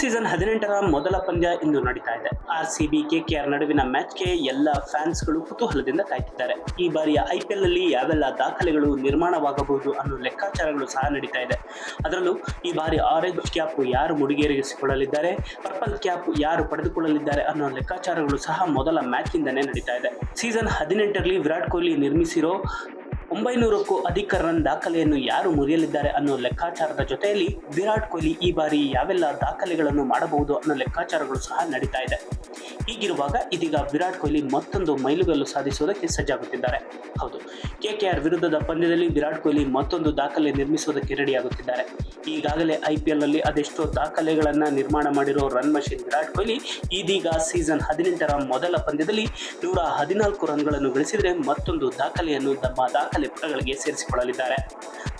Season ಹದಿನೆಂಟರ ಮೊದಲ ಪಂದ್ಯ ಇಂದು ನಡೀತಾ ಇದೆ. ಆರ್ ಸಿ ಬಿ ಕೆಕೆಆರ್ ನಡುವಿನ ಮ್ಯಾಚ್ಗೆ ಎಲ್ಲ ಫ್ಯಾನ್ಸ್ಗಳು ಕುತೂಹಲದಿಂದ ಕಾಯ್ತಿದ್ದಾರೆ. ಈ ಬಾರಿಯ ಐ ಪಿ ಎಲ್ನಲ್ಲಿ ಯಾವೆಲ್ಲ ದಾಖಲೆಗಳು ನಿರ್ಮಾಣವಾಗಬಹುದು ಅನ್ನೋ ಲೆಕ್ಕಾಚಾರಗಳು ಸಹ ನಡೀತಾ ಇದೆ. ಅದರಲ್ಲೂ ಈ ಬಾರಿ ಆರೆಂಜ್ ಕ್ಯಾಪ್ ಯಾರು ಮುಡಿಗೇರಿಸಿಕೊಳ್ಳಲಿದ್ದಾರೆ ಪರ್ಪಲ್ ಕ್ಯಾಪ್ ಯಾರು ಪಡೆದುಕೊಳ್ಳಲಿದ್ದಾರೆ ಅನ್ನೋ ಲೆಕ್ಕಾಚಾರಗಳು ಸಹ ಮೊದಲ ಮ್ಯಾಚ್ ಇಂದನೇ ನಡೀತಾ ಇದೆ. ಸೀಸನ್ ಹದಿನೆಂಟರಲ್ಲಿ ವಿರಾಟ್ ಕೊಹ್ಲಿ ನಿರ್ಮಿಸಿರೋ ಒಂಬೈನೂರಕ್ಕೂ ಅಧಿಕ ರನ್ ದಾಖಲೆಯನ್ನು ಯಾರು ಮುರಿಯಲಿದ್ದಾರೆ ಅನ್ನೋ ಲೆಕ್ಕಾಚಾರದ ಜೊತೆಯಲ್ಲಿ ವಿರಾಟ್ ಕೊಹ್ಲಿ ಈ ಬಾರಿ ಯಾವೆಲ್ಲ ದಾಖಲೆಗಳನ್ನು ಮಾಡಬಹುದು ಅನ್ನೋ ಲೆಕ್ಕಾಚಾರಗಳು ಸಹ ನಡೀತಾ ಇದೆ. ಹೀಗಿರುವಾಗ ಇದೀಗ ವಿರಾಟ್ ಕೊಹ್ಲಿ ಮತ್ತೊಂದು ಮೈಲುಗಲ್ಲು ಸಾಧಿಸುವುದಕ್ಕೆ ಸಜ್ಜಾಗುತ್ತಿದ್ದಾರೆ. ಹೌದು ಕೆಕೆಆರ್ ವಿರುದ್ಧದ ಪಂದ್ಯದಲ್ಲಿ ವಿರಾಟ್ ಕೊಹ್ಲಿ ಮತ್ತೊಂದು ದಾಖಲೆ ನಿರ್ಮಿಸುವುದಕ್ಕೆ ರೆಡಿಯಾಗುತ್ತಿದ್ದಾರೆ. ಈಗಾಗಲೇ ಐ ಪಿ ಎಲ್ನಲ್ಲಿ ಅದೆಷ್ಟೋ ದಾಖಲೆಗಳನ್ನು ನಿರ್ಮಾಣ ಮಾಡಿರೋ ರನ್ ಮಷಿನ್ ವಿರಾಟ್ ಕೊಹ್ಲಿ ಇದೀಗ ಸೀಸನ್ ಹದಿನೆಂಟರ ಮೊದಲ ಪಂದ್ಯದಲ್ಲಿ ನೂರ ಹದಿನಾಲ್ಕು ರನ್ಗಳನ್ನು ಗಳಿಸಿದರೆ ಮತ್ತೊಂದು ದಾಖಲೆಯನ್ನು ತಮ್ಮ ದಾಖಲೆ ಪುಟಗಳಿಗೆ ಸೇರಿಸಿಕೊಳ್ಳಲಿದ್ದಾರೆ.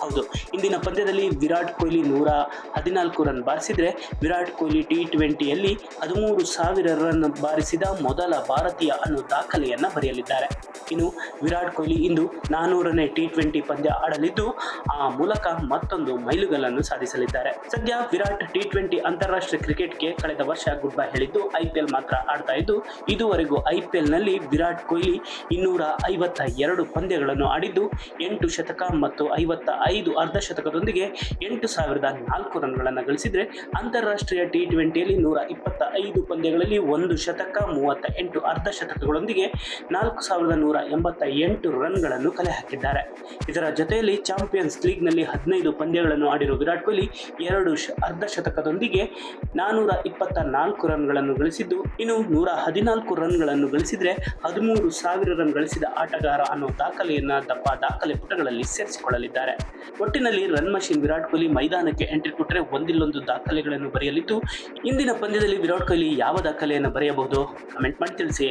ಹೌದು, ಇಂದಿನ ಪಂದ್ಯದಲ್ಲಿ ವಿರಾಟ್ ಕೊಹ್ಲಿ ನೂರ ಹದಿನಾಲ್ಕು ರನ್ ಬಾರಿಸಿದರೆ, ವಿರಾಟ್ ಕೊಹ್ಲಿ ಟಿ ಟ್ವೆಂಟಿಯಲ್ಲಿ ಹದಿಮೂರು ಸಾವಿರ ರನ್ ಬಾರಿಸಿದ ಮೊದಲ ಭಾರತೀಯ ಅನ್ನೋ ದಾಖಲೆಯನ್ನು ಬರೆಯಲಿದ್ದಾರೆ. ಇನ್ನು ವಿರಾಟ್ ಕೊಹ್ಲಿ ಇಂದು ನಾನ್ನೂರನೇ ಟಿ ಟ್ವೆಂಟಿ ಪಂದ್ಯ ಆಡಲಿದ್ದು, ಆ ಮೂಲಕ ಮತ್ತೊಂದು ಮೈಲುಗಲ್ಲನ್ನು ಸಾಧಿಸಲಿದ್ದಾರೆ. ಸದ್ಯ ವಿರಾಟ್ ಟಿ ಟ್ವೆಂಟಿ ಅಂತಾರಾಷ್ಟ್ರೀಯ ಕ್ರಿಕೆಟ್ಗೆ ಕಳೆದ ವರ್ಷ ಗುಡ್ ಬೈ ಹೇಳಿದ್ದು, ಐ ಮಾತ್ರ ಆಡ್ತಾ ಇದ್ದು, ಇದುವರೆಗೂ ಐ ಪಿ ವಿರಾಟ್ ಕೊಹ್ಲಿ ಇನ್ನೂರ ಐವತ್ತ ಎರಡು ಪಂದ್ಯಗಳನ್ನು ಆಡಿದ್ದು ಎಂಟು ಶತಕ ಮತ್ತು ಐವತ್ತ ಐದು ಅರ್ಧ ಶತಕದೊಂದಿಗೆ ಎಂಟು ಸಾವಿರದ ನಾಲ್ಕು ರನ್ಗಳನ್ನು ಗಳಿಸಿದರೆ ಅಂತಾರಾಷ್ಟ್ರೀಯ ಟಿ ಟ್ವೆಂಟಿಯಲ್ಲಿ ನೂರ ಇಪ್ಪತ್ತ ಐದು ಪಂದ್ಯಗಳಲ್ಲಿ ಒಂದು ಶತಕ, ಮೂವತ್ತ ಎಂಟು ಅರ್ಧ ಶತಕಗಳೊಂದಿಗೆ ನಾಲ್ಕು ಸಾವಿರದ ನೂರ ಎಂಬತ್ತ ಎಂಟು ರನ್ಗಳನ್ನು ಕಲೆ ಹಾಕಿದ್ದಾರೆ. ಇದರ ಜೊತೆಯಲ್ಲಿ ಚಾಂಪಿಯನ್ಸ್ ಲೀಗ್ನಲ್ಲಿ ಹದಿನೈದು ಪಂದ್ಯಗಳನ್ನು ಆಡಿರುವ ವಿರಾಟ್ ಕೊಹ್ಲಿ ಎರಡು ಅರ್ಧ ಶತಕದೊಂದಿಗೆ ನಾನೂರ ಇಪ್ಪತ್ತ ನಾಲ್ಕು ರನ್ಗಳನ್ನು ಗಳಿಸಿದ್ದು, ಇನ್ನು ನೂರ ಹದಿನಾಲ್ಕು ರನ್ಗಳನ್ನು ಗಳಿಸಿದರೆ ಹದಿಮೂರು ಸಾವಿರ ರನ್ ಗಳಿಸಿದ ಆಟಗಾರ ಅನ್ನೋ ದಾಖಲೆಯನ್ನು ದಪ್ಪ ದಾಖಲೆ ಪುಟಗಳಲ್ಲಿ ಸೇರಿಸಿಕೊಳ್ಳಲಿದ್ದಾರೆ. ಒಟ್ಟಿನಲ್ಲಿ ರನ್ ಮಷಿನ್ ವಿರಾಟ್ ಕೊಹ್ಲಿ ಮೈದಾನಕ್ಕೆ ಎಂಟ್ರಿ ಕೊಟ್ಟರೆ ಒಂದಿಲ್ಲೊಂದು ದಾಖಲೆಗಳನ್ನು ಬರೆಯಲಿದ್ದು, ಇಂದಿನ ಪಂದ್ಯದಲ್ಲಿ ವಿರಾಟ್ ಕೊಹ್ಲಿ ಯಾವ ದಾಖಲೆಯನ್ನು ಬರೆಯಬಹುದು? ಕಮೆಂಟ್ ಮಾಡಿ ತಿಳಿಸಿ.